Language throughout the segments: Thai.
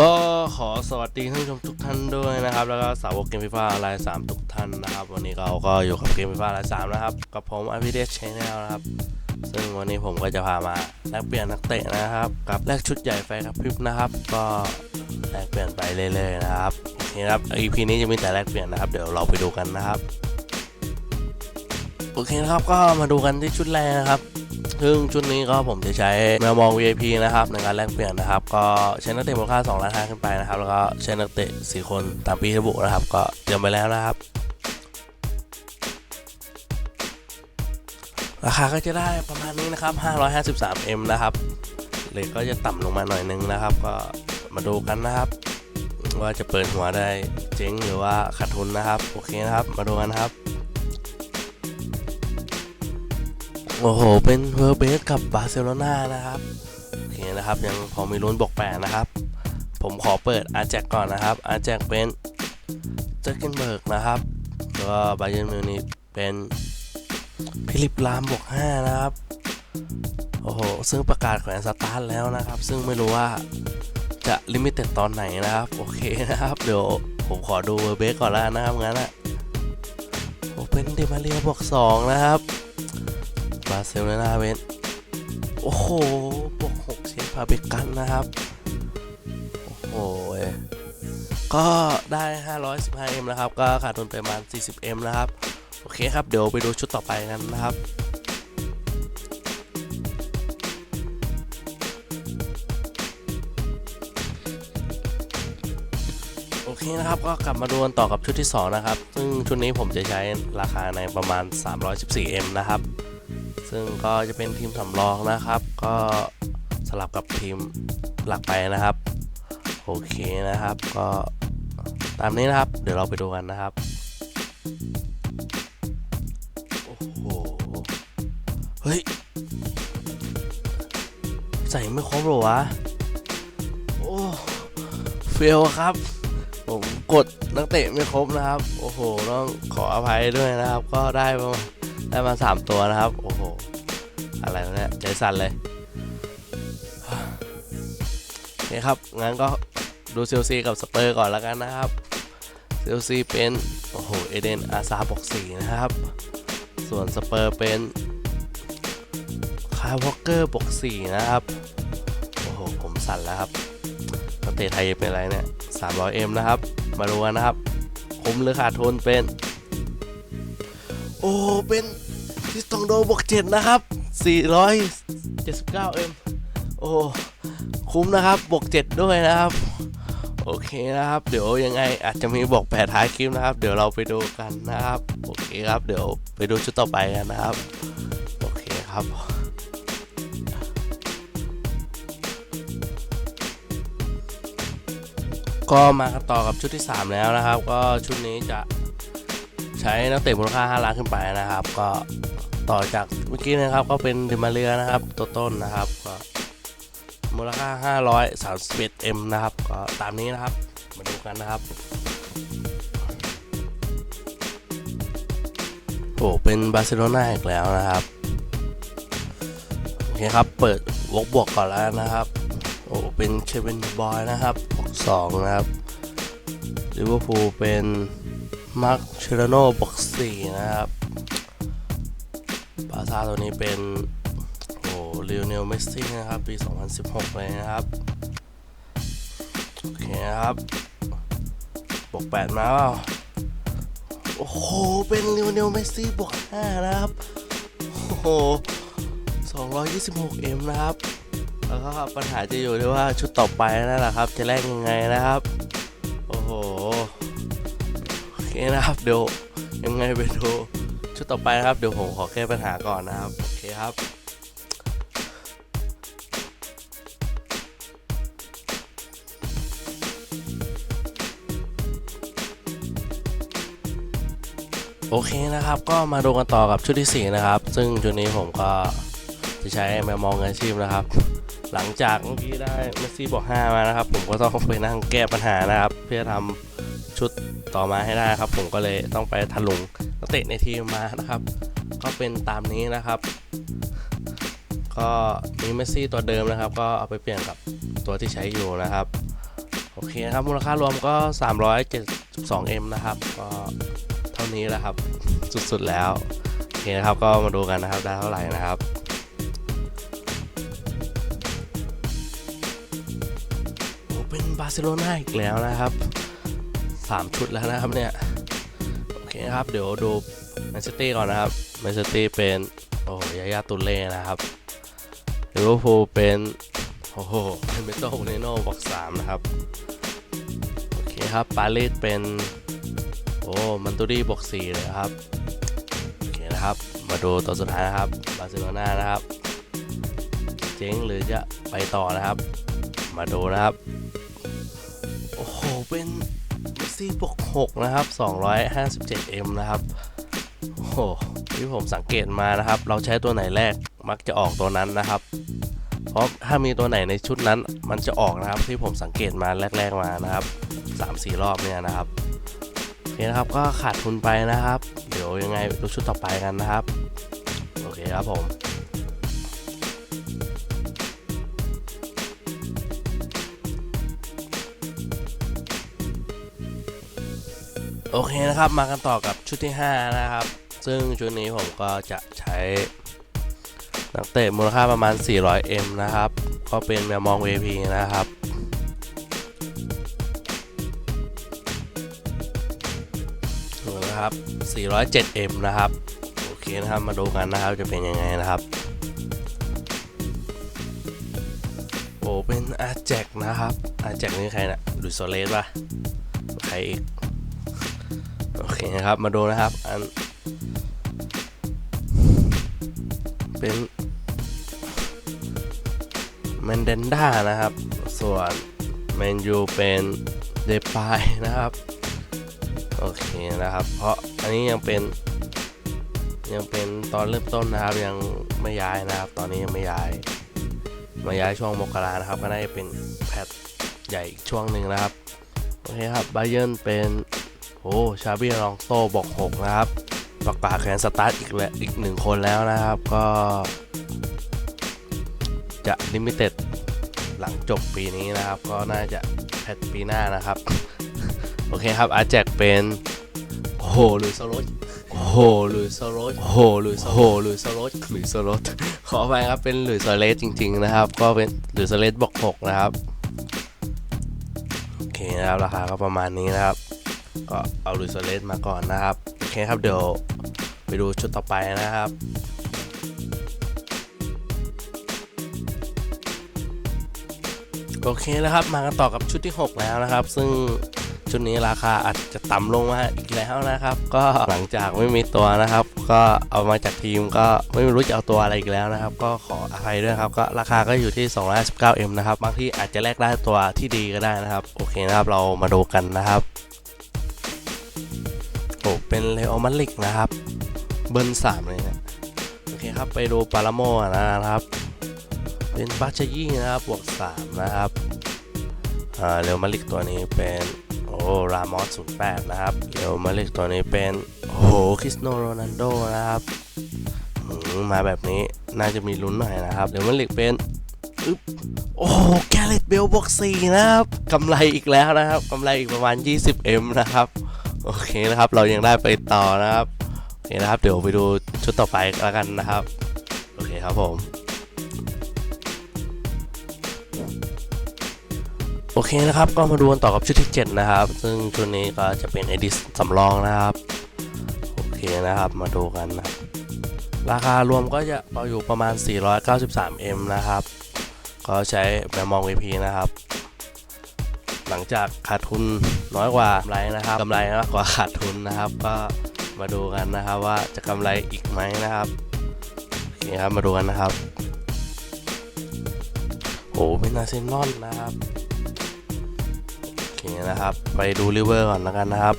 ก็ขอสวัสดีท่านผู้ชมทุกท่านด้วยนะครับ แล้วก็สาวกเกมฟีฟ่าไลน์สามทุกท่านนะครับ วันนี้เราก็อยู่กับเกมฟีฟ่าไลน์สามนะครับ กับผมอภิเดชชแนลนะครับ ซึ่งวันนี้ผมก็จะพามาแลกเปลี่ยนนักเตะนะครับ กับแลกชุดใหญ่ไฟกับพิบนะครับ ก็แลกเปลี่ยนไปเรื่อยๆนะครับโอเคครับ EP นี้จะมีแต่แลกเปลี่ยนนะครับ เดี๋ยวเราไปดูกันนะครับ โอเคครับ ก็มาดูกันที่ชุดแรกนะครับ ซึ่งชุดนี้ก็ผมจะใช้แมวมอง VIP นะครับในการแลกเปลี่ยนนะครับ ก็ใช้นักเตะมูลค่า2ล้านห้าขึ้นไปนะครับ แล้วก็ใช้นักเตะ4คนตามปีระบุนะครับ ก็เตรียมไปแล้วนะครับราคาก็จะได้ประมาณนี้นะครับ 553M นะครับเลทก็จะต่ำลงมาหน่อยนึงนะครับ ก็มาดูกันนะครับ ว่าจะเปิดหัวได้เจ๊งหรือว่าขาดทุนนะครับ โอเคนะครับ มาดูกันครับ โอ้โห เป็นเวอร์เบสกับบาร์เซโลนานะครับ โอเคนะครับ ยังพอมีลุ้นบอกแปดนะครับ ผมขอเปิดอาแจกก่อนนะครับ อาแจกเป็นเจอร์เกนเบิร์กนะครับแล้วก็บาเยร์นมิวนิกเป็นฟิลิปลามบวก5นะครับ โอ้โห ซึ่งประกาศแขวนสตาร์ทแล้วนะครับ ซึ่งไม่รู้ว่าจะลิมิเต็ดตอนไหนนะครับ โอเคนะครับ เดี๋ยวผมขอดูเวอร์เบสก่อนแล้วนะครับงั้นอะโอ้เป็นเดมาเรียบวก2นะครับ บาร์เซโลนาเวนโอ้โหบวก6เชฟพาเบกันนะครับ โอ้โหเว้ยก็ได้ 515M นะครับ ก็ขาดทุนไปประมาณ 40M นะครับ โอเคครับ เดี๋ยวไปดูชุดต่อไปกันนะครับโอเคนะครับก็กลับมาดูกันต่อกับชุดที่ 2 นะครับ ซึ่งชุดนี้ผมจะใช้ราคาในประมาณ 314M นะครับ ซึ่งก็จะเป็นทีมสำรองนะครับ ก็สลับกับทีมหลักไปนะครับ โอเคนะครับ ก็ตามนี้นะครับ เดี๋ยวเราไปดูกันนะครับ โอ้โห เฮ้ย ใส่ไม่ครบหรอวะ โอ้เฟลครับ ผมกดนักเตะไม่ครบนะครับ โอ้โห ต้องขออภัยด้วยนะครับ ก็ได้ประมาณ ได้มาสามตัวนะครับ โอ้โห อะไรวะเนี่ยใจสั่นเลยโอเครับ งั้นก็ดูเซลซีกับสเปอร์ก่อนแล้วกันนะครับเซลซีเป็น โอ้โห เอเดนอาซาบอกสี่นะครับ ส่วนสเปอร์เป็นคายวอลเกอร์บอกสี่นะครับ โอ้โห ผมสั่นแล้วครับนักเตะไทยเป็นอะไรเนี่ย 300M นะครับ มาดูกันนะครับ คุ้มหรือขาดทุนเป็น โอ้ เป็น ทิสตองโดบวกเจ็ดนะครับ 479M โอ้คุ้มนะครับบวกเจ็ดด้วยนะครับ โอเคนะครับ เดี๋ยวยังไงอาจจะมีบอกแปดท้ายคลิปนะครับ เดี๋ยวเราไปดูกันนะครับ โอเคครับ เดี๋ยวไปดูชุดต่อไปกันนะครับ โอเคครับก็มากันต่อกับชุดที่ 3 แล้วนะครับ ก็ชุดนี้จะใช้นักเตะมูลค่า 5 ล้านขึ้นไปนะครับ ก็ ต่อจากเมื่อกี้นะครับก็เป็นเดมาเรียนะครับ ตัวต้นนะครับก็มูลค่า 531M นะครับ ก็ตามนี้นะครับ มาดูกันนะครับ โอ้เป็นบาร์เซโลนาอีกแล้วนะครับ โอเคครับ เปิดวกบวกก่อนแล้วนะครับ โอ้เป็นเควินบอยนะครับบวกสองนะครับลิเวอร์พูลเป็นมาร์คเชโรโนบวกสี่นะครับ บาร์ซ่าตัวนี้เป็นโอ้ลิโอเนลเมสซี่นะครับ ปี 2016 เลยนะครับ โอเคนะครับบวก 8 มาเปล่าโอ้โห เป็นลิโอเนลเมสซี่บวก 5 นะครับ โอ้โห 226M นะครับ แล้วก็ปัญหาจะอยู่ที่ว่าชุดต่อไปนั่นแหละครับ จะแลกยังไงนะครับ โอ้โห โอเคนะครับ เดี๋ยวยังไงไปดู ชุดต่อไปนะครับ เดี๋ยวผมขอแก้ปัญหาก่อนนะครับ โอเคครับโอเคนะครับ ก็มาดูกันต่อกับชุดที่ 4 นะครับ ซึ่งชุดนี้ผมก็จะใช้แมวมองเงินอาชีพนะครับ หลังจากเมื่อกี้ได้เมสซี่บอก5มานะครับ ผมก็ต้องไปนั่งแก้ปัญหานะครับ เพื่อทำชุดต่อมาให้ได้ครับ ผมก็เลยต้องไปถลุง เตะในทีมมานะครับ ก็เป็นตามนี้นะครับ ก็มีเมสซี่ตัวเดิมนะครับ ก็เอาไปเปลี่ยนกับตัวที่ใช้อยู่นะครับ โอเคครับมูลค่ารวมก็ 372M นะครับ ก็เท่านี้แหละครับ สุดๆแล้ว โอเคนะครับก็มาดูกันนะครับได้เท่าไหร่นะครับเป็นบาร์เซโลนาอีกแล้วนะครับ 3 ชุดแล้วนะครับเนี่ย โอเคครับ เดี๋ยวดูแมนซิตี้ก่อนนะครับแมนซิตี้เป็นโอ้โหยายาตุเล่นะครับลิเวอร์พูลเป็นโอ้โหเอเมโตเนโน่บอกสามนะครับโอเคครับปารีสเป็นโอ้มันตูรีบอกสี่เลยครับโอเคนะครับมาดูตัวสุดท้ายนะครับบาร์เซโลนานะครับเจ๊งหรือจะไปต่อนะครับ มาดูนะครับโอ้โหเป็น เมสซี่บวก6นะครับ 257M นะครับโอ้โหที่ผมสังเกตมานะครับ เราใช้ตัวไหนแรกมักจะออกตัวนั้นนะครับ เพราะถ้ามีตัวไหนในชุดนั้นมันจะออกนะครับ ที่ผมสังเกตมาแรก ๆมานะครับ 3-4 รอบเนี่ยนะครับโอเคนะครับก็ขาดทุนไปนะครับ เดี๋ยวยังไงดูชุดต่อไปกันนะครับ โอเคครับผม โอเคนะครับมากันต่อกับชุดที่ 5 นะครับ ซึ่งชุดนี้ผมก็จะใช้นักเตะมูลค่าประมาณ 400M นะครับ ก็เป็นแมวมอง VP นะครับดูกนะครับ 407M นะครับ โอเคนะครับ มาดูกันนะครับจะเป็นยังไงนะครับ โอ้เป็นอาแจกนะครับ อาแจกนี่ใครนะลุยโซเลสป่ะใครอีก นะครับ มาดูนะครับ อัน เป็นแมนเดนด้านะครับ ส่วนแมนยูเป็นเดปายนะครับ โอเคนะครับ เพราะอันนี้ยังเป็น ยังเป็นตอนเริ่มต้นนะครับ ยังไม่ย้ายนะครับ ตอนนี้ยังไม่ย้าย มาย้ายช่วงมกรานะครับ ก็น่าจะเป็นแพทใหญ่อีกช่วงหนึ่งนะครับ โอเคครับไบเยนเป็น โอ้ชาบีลองโตบอก6นะครับประกาศแคนสตาร์ทอีกแล้วอีกหนึ่งคนแล้วนะครับก็ จะลิมิเต็ดหลังจบปีนี้นะครับ ก็น่าจะแพทปีหน้านะครับ โอเคครับอาแจกเป็นโอ้โหลุยสโรสโอ้โหลุยสโรสโอ้โหลุยสโอ้โหลุยสโรสลุยสโรสขอไปครับเป็นลุยสโรสจริง ๆ นะครับ ก็เป็นลุยสโรสบอก6นะครับโอเคนะครับราคาก็ประมาณนี้นะครับ ก็เอาลุยโซเลสมาก่อนนะครับ โอเคครับเดี๋ยวไปดูชุดต่อไปนะครับโอเคนะครับมากันต่อกับชุดที่ 6 แล้วนะครับ ซึ่งชุดนี้ราคาอาจจะต่ำลงมาอีกแล้วนะครับ ก็หลังจากไม่มีตัวนะครับ ก็เอามาจากทีมก็ไม่รู้จะเอาตัวอะไรอีกแล้วนะครับ ก็ขออภัยด้วยครับก็ราคาก็อยู่ที่ 219M นะครับบางที่อาจจะแลกได้ตัวที่ดีก็ได้นะครับ โอเคนะครับเรามาดูกันนะครับ เป็นเลโอมันลิกนะครับ เบิร์นสามเลยนะโอเคครับไปดูปาราโมนะครับ เป็นบัชยี่นะครับบวกสามนะครับอ่าเลโอมันลิกตัวนี้เป็นโอ้รามอสศูนย์แปดนะครับเลโอมันลิกตัวนี้เป็นโอ้โหคริสโนโรนัลโดนะครับมาแบบนี้น่าจะมีลุ้นหน่อยนะครับเลโอมันลิกเป็นอึ๊บโอ้แกเรตเบลบวกสี่นะครับกำไรอีกแล้วนะครับกำไรอีกประมาณ 20M นะครับ โอเคนะครับ เรายังได้ไปต่อนะครับโอเคนะครับ เดี๋ยวไปดูชุดต่อไปแล้วกันนะครับ โอเคครับผม โอเคนะครับ ก็มาดูกันต่อกับชุดที่ 7 นะครับ ซึ่งชุดนี้ก็จะเป็นเอดิสสำรองนะครับ โอเคนะครับ มาดูกันนะราคารวมก็จะอยู่ประมาณ 493M นะครับ ก็ใช้แบบมอง VP นะครับ หลังจากขาดทุนน้อยกว่ากำไรนะครับกำไรมากกว่าขาดทุนนะครับ ก็มาดูกันนะครับว่าจะกำไรอีกไหมนะครับโอเคครับมาดูกันนะครับโอ้เป็นอาเซนอลนะครับโอเคนะครับ ไปดูลิเวอร์ก่อนแล้วกันนะครับ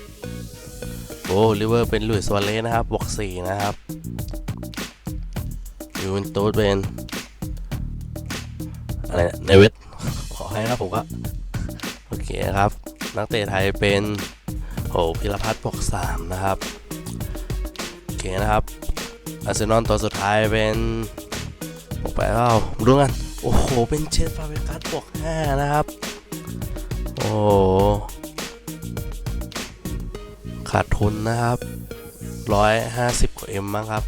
โอ้ลิเวอร์เป็นลุยส์วาเลสนะครับบวกสี่นะครับยูเวนตุสเป็นอะไรเนเวตขอให้ครับผมก็ โอเครับ นักเตะไทยเป็นโหพิรพัฒน์ปกสามนะครับโอเคนะครับอาร์เซนอลตัวสุดท้ายเป็นบวกไปเปล่ามาดูกัน โอ้โห เป็นเชฟฟาเวกัสบวกห้านะครับ โอ้ขาดทุนนะครับร้อยห้าสิบกว่าเอ็มมั้งครับ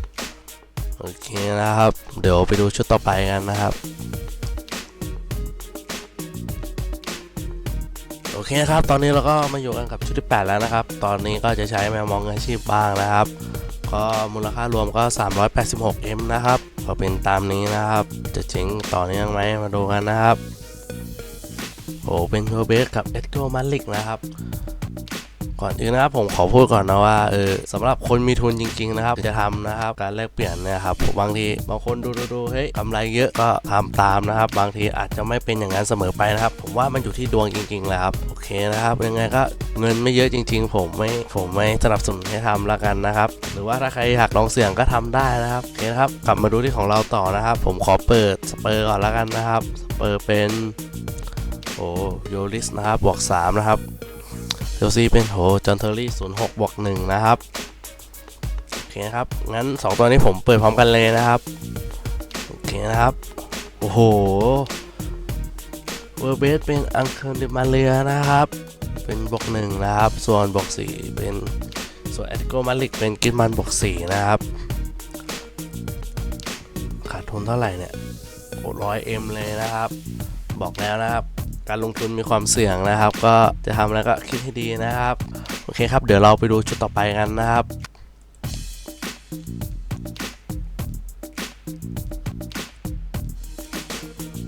โอเคนะครับ เดี๋ยวไปดูชุดต่อไปกันนะครับ โอเคครับ ตอนนี้เราก็มาอยู่กันกับชุดที่ 8 แล้วนะครับ ตอนนี้ก็จะใช้แมวมองอาชีพบ้างนะครับ ก็มูลค่ารวมก็ 386M นะครับ ก็เป็นตามนี้นะครับ จะเจ๋งต่อเนื่องไหมมาดูกันนะครับ โอ้เป็นโคเบสกับเอ็ดโกมาลิกนะครับ ก่อนอื่นนะครับผมขอพูดก่อนนะว่าเออสำหรับคนมีทุนจริง ๆ นะครับจะทำนะครับการแลกเปลี่ยนนะครับบางทีบางคนดูดูเฮ้ยกำไรเยอะก็ทำตามนะครับ บางทีอาจจะไม่เป็นอย่างนั้นเสมอไปนะครับ ผมว่ามันอยู่ที่ดวงจริงๆแหละครับโอเคนะครับยังไงก็เงินไม่เยอะจริง ๆ ผมไม่ผมไม่สนับสนุนให้ทำละกันนะครับ หรือว่าถ้าใครอยากลองเสี่ยงก็ทำได้นะครับโอเคนะครับกลับมาดูที่ของเราต่อนะครับ ผมขอเปิดสเปอร์ก่อนละกันนะครับสเปอร์เป็นโอ้โยลิสนะครับบวก3นะครับ ลซีเป็นโหจอนเทอรี่06บวก1นะครับ โอเคนะครับ งั้น2ตัวนี้ผมเปิดพร้อมกันเลยนะครับ โอเคนะครับ โอ้โห เวอร์เบสเป็นอังเคิลเดมาเลียนะครับ เป็นบวก1นะครับ ส่วนบวก4เป็นส่วนแอติโกมาลิกเป็นกินมันบวก4นะครับ ขาดทุนเท่าไหร่เนี่ยโอ้ร้อยเอ็มเลยนะครับ บอกแล้วนะครับ การลงทุนมีความเสี่ยงนะครับ ก็จะทำอะไรก็คิดให้ดีนะครับ โอเคครับ เดี๋ยวเราไปดูชุดต่อไปกันนะครับ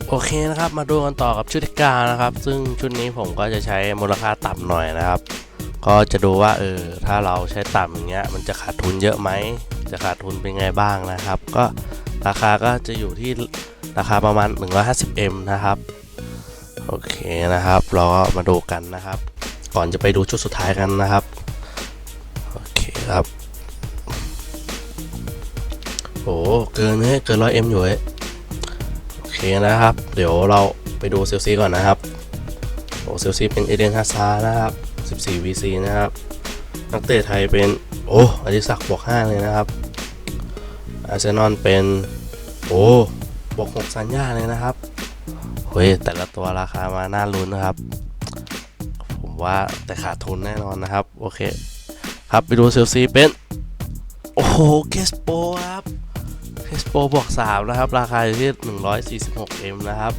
โอเคนะครับ มาดูกันต่อกับชุดที่กานะครับ ซึ่งชุดนี้ผมก็จะใช้มูลค่าต่ำหน่อยนะครับ ก็จะดูว่าเออถ้าเราใช้ต่ำอย่างเงี้ยมันจะขาดทุนเยอะไหม จะขาดทุนเป็นไงบ้างนะครับ ก็ราคาก็จะอยู่ที่ราคาประมาณ 150M นะครับ โอเคนะครับ เราก็มาดูกันนะครับ ก่อนจะไปดูชุดสุดท้ายกันนะครับ โอเคครับ โอ้เกินเฮ้เกินร้อยเอ็มอยู่เฮ้ยโอเคนะครับ เดี๋ยวเราไปดูเซลซีก่อนนะครับ โอ้เซลซีเป็นเอเดนฮาซาร์นะครับ 14 VC นะครับ นักเตะไทยเป็น โอ้อดิศักดิ์บวก 5 เลยนะครับ อาร์เซนอลเป็น โอ้บวก 6 สัญญาเลยนะครับ เฮ้ยแต่ละตัวราคามาน่าลุ้นนะครับ ผมว่าแต่ขาดทุนแน่นอนนะครับ โอเค ครับไปดูเซลซีเป็น โอ้โหเกสโปครับเกสโปบวก3นะครับ ราคาอยู่ที่ 146M นะครับ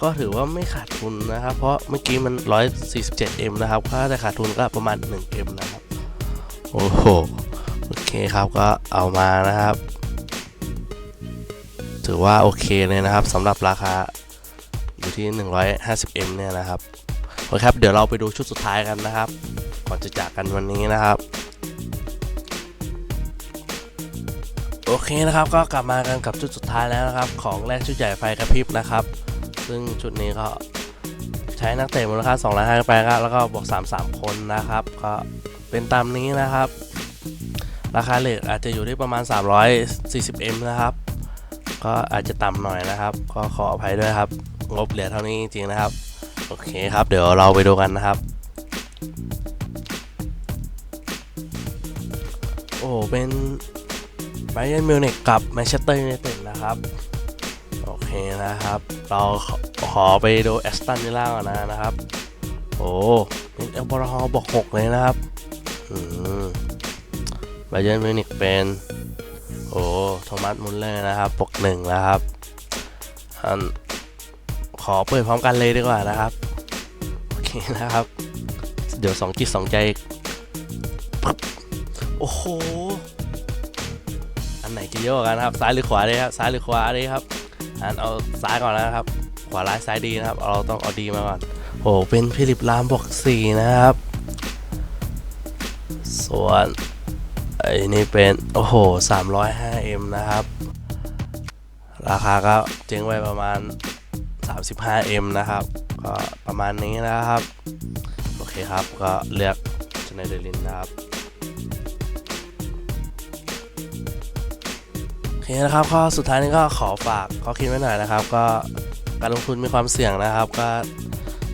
ก็ถือว่าไม่ขาดทุนนะครับ เพราะเมื่อกี้มัน 147M นะครับถ้าแต่ขาดทุนก็ประมาณ 1M นะครับ โอ้โหโอเคครับก็เอามานะครับ ถือว่าโอเคเลยนะครับสำหรับราคา อยู่ที่ 150M เนี่ยนะครับโอเคครับ เดี๋ยวเราไปดูชุดสุดท้ายกันนะครับ ก่อนจะจากกันวันนี้นะครับ โอเคนะครับ ก็กลับมากันกับชุดสุดท้ายแล้วนะครับ ของแรกชุดใหญ่ไฟกระพริบนะครับ ซึ่งชุดนี้ก็ใช้นักเตะมูลค่า2ล้านห้าไปครับแล้วก็บวก3 3 คนนะครับ ก็เป็นตามนี้นะครับ ราคาเลทอาจจะอยู่ที่ประมาณ 340M นะครับ ก็อาจจะต่ำหน่อยนะครับ ก็ขออภัยด้วยครับ งบเหลือเท่านี้จริงๆนะครับ โอเคครับ เดี๋ยวเราไปดูกันนะครับ โอ้เป็นไบเ e นมิวนิกกับแมนเชสเตอร์ยูไนเต็ดนะครับ โอเคนะครับ เราขอขอไปดูแอสตันวิลล่าก่อนนะนะครับ โอ้เป็นเอลบอร์ฮอบอกหกเลยนะครับอืมไบเ e นมิวนิกเป็นโอ้โทมัสมุลเลอร์นะครับปกหนึ่งแล้วครับอัน อเปิดพร้อมกันเลยดีกว่านะครับ โอเคนะครับ เดี๋ยวสองจิตสองใจปึ๊บโอ้โห อันไหนจะเยอะกว่ากันครับ ซ้ายหรือขวาดีครับ ซ้ายหรือขวาดีครับ อันเอาซ้ายก่อนนะครับ ขวาร้ายซ้ายดีนะครับ เราต้องเอาดีมาก่อน โอ้เป็นฟิลิปลามบอกสี่นะครับ ส่วนไอ้นี่เป็น โอ้โห 305M นะครับ ราคาก็เจ๊งไว้ประมาณ 35M นะครับ ก็ประมาณนี้นะครับ โอเคครับ ก็เลือกชนเดลินนะครับ โอเคนะครับ ข้อสุดท้ายนี้ก็ขอฝากข้อคิดไว้หน่อยนะครับ ก็การลงทุนมีความเสี่ยงนะครับ ก็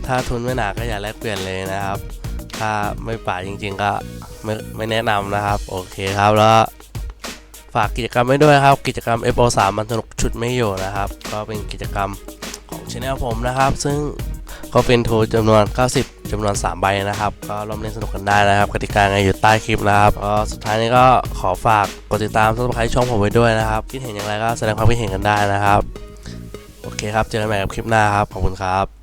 ถ้าทุนไม่หนาก็อย่าแลกเปลี่ยนเลยนะครับ ถ้าไม่ป่าจริง ๆ ก็ไม่ไม่แนะนำนะครับ โอเคครับแล้วฝฝากกิจกรรมไว้ด้วยครับ กิจกรรม FO3 มันสนุกชุดไม่อยู่นะครับ ก็เป็นกิจกรรม ชแนลผมนะครับ ซึ่งก็เป็นโทรจำนวน 90จำนวน 3 ใบนะครับ ก็ร่วมเล่นสนุกกันได้นะครับ กติกาไงอยู่ใต้คลิปนะครับก็สุดท้ายนี้ก็ขอฝากกดติดตามซับสไครช่องผมไว้ด้วยนะครับ คิดเห็นอย่างไรก็แสดงความคิดเห็นกันได้นะครับ โอเคครับ เจอกันใหม่กับคลิปหน้าครับ ขอบคุณครับ